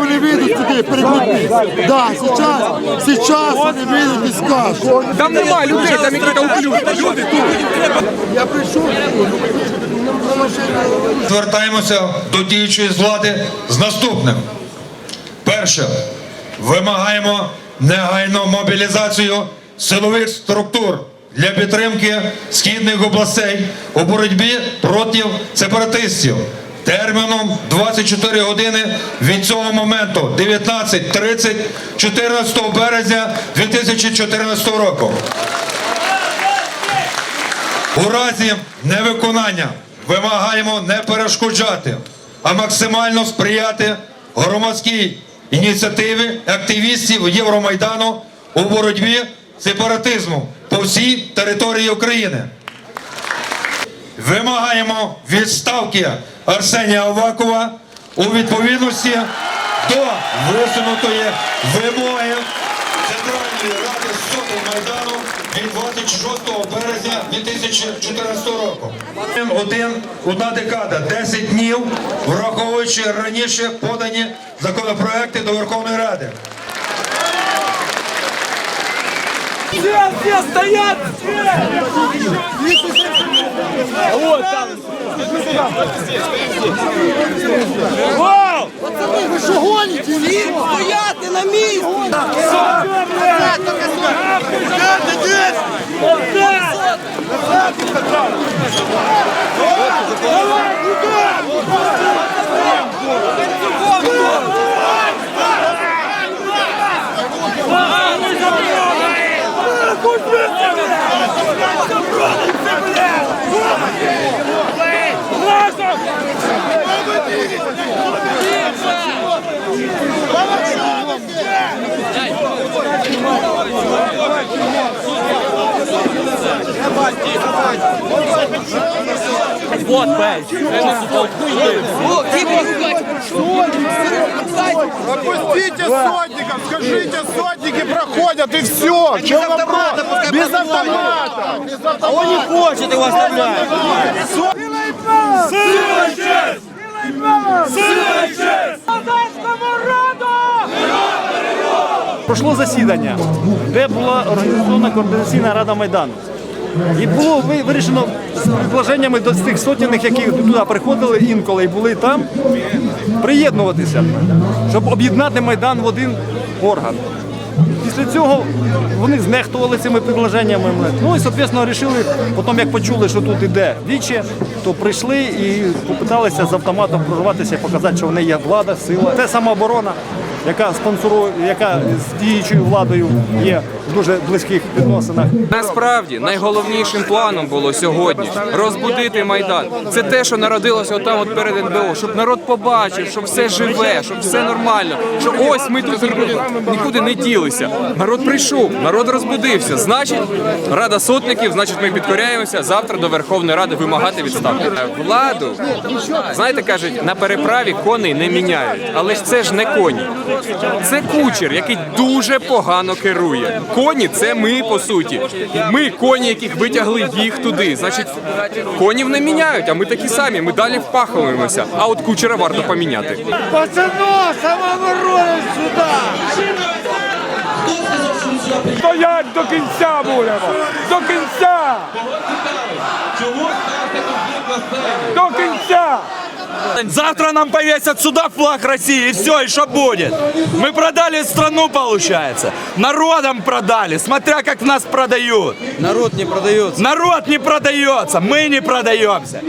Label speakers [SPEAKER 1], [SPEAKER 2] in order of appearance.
[SPEAKER 1] вони вийдуть сюди, перекрутись. Да, сейчас, сейчас вони вийдуть і скажуть.
[SPEAKER 2] Там немає людей, там які толклюють. Люди тут.
[SPEAKER 1] Я прийшов, на машині.
[SPEAKER 3] Звертаємося до діючої влади з наступним. Перше, вимагаємо негайну мобілізацію силових структур для підтримки східних областей у боротьбі проти сепаратистів. Терміном 24 години від цього моменту 19.30 14 березня 2014 року. У разі невиконання вимагаємо не перешкоджати, а максимально сприяти громадській ініціативі активістів Євромайдану у боротьбі з сепаратизмом по всій території України. Вимагаємо відставки Арсенія Авакова у відповідності до висунутої вимоги Центральної ради Соти Майдану від 26 березня 2014 року. Один, одна декада, 10 днів, враховуючи раніше подані законопроекти до Верховної Ради.
[SPEAKER 4] Все, все стоят! Вот там. Вау!
[SPEAKER 1] Ви що гоніте? Ви що?
[SPEAKER 4] Стояти на місці! Вот.
[SPEAKER 5] Пропустите сотников, скажите, сотники проходят и все. Без автомата, без автомата. Без автомата.
[SPEAKER 4] Он не хочет его оставлять.
[SPEAKER 6] Пройшло засідання, де була організована координаційна рада Майдану. І було вирішено з предложеннями до тих сотняних, які туди приходили інколи і були там, приєднуватися, щоб об'єднати Майдан в один орган. Після цього вони знехтували цими предложеннями. Ну і, соответственно, вирішили, потім як почули, що тут іде віче, то прийшли і попиталися з автоматом прорватися показати, що в неї є влада, сила. Це самооборона, яка спонсорує, яка з діючою владою є дуже близьких відносинах.
[SPEAKER 2] Насправді найголовнішим планом було сьогодні розбудити майдан. Це те, що народилося отам от перед НБО, щоб народ побачив, що все живе, що все нормально. Що ось ми тут нікуди не ділися. Народ прийшов, народ розбудився. Значить, рада сотників, значить, ми підкоряємося завтра до Верховної Ради вимагати відставки. Владу знаєте, кажуть, на переправі коней не міняють, але ж це ж не коні. Це кучер, який дуже погано керує. Коні це ми по суті. Ми коні, яких витягли їх туди. Значить, конів не міняють, а ми такі самі. Ми далі впахуємося. А от кучера варто поміняти.
[SPEAKER 4] Пацано, самооборона сюда! Стоять до кінця будемо! До кінця! До кінця! Завтра нам повесят сюда флаг России, и все, и что будет? Мы продали страну, получается. Народом продали, смотря как нас продают.
[SPEAKER 7] Народ не продается.
[SPEAKER 4] Народ не продается, мы не продаемся.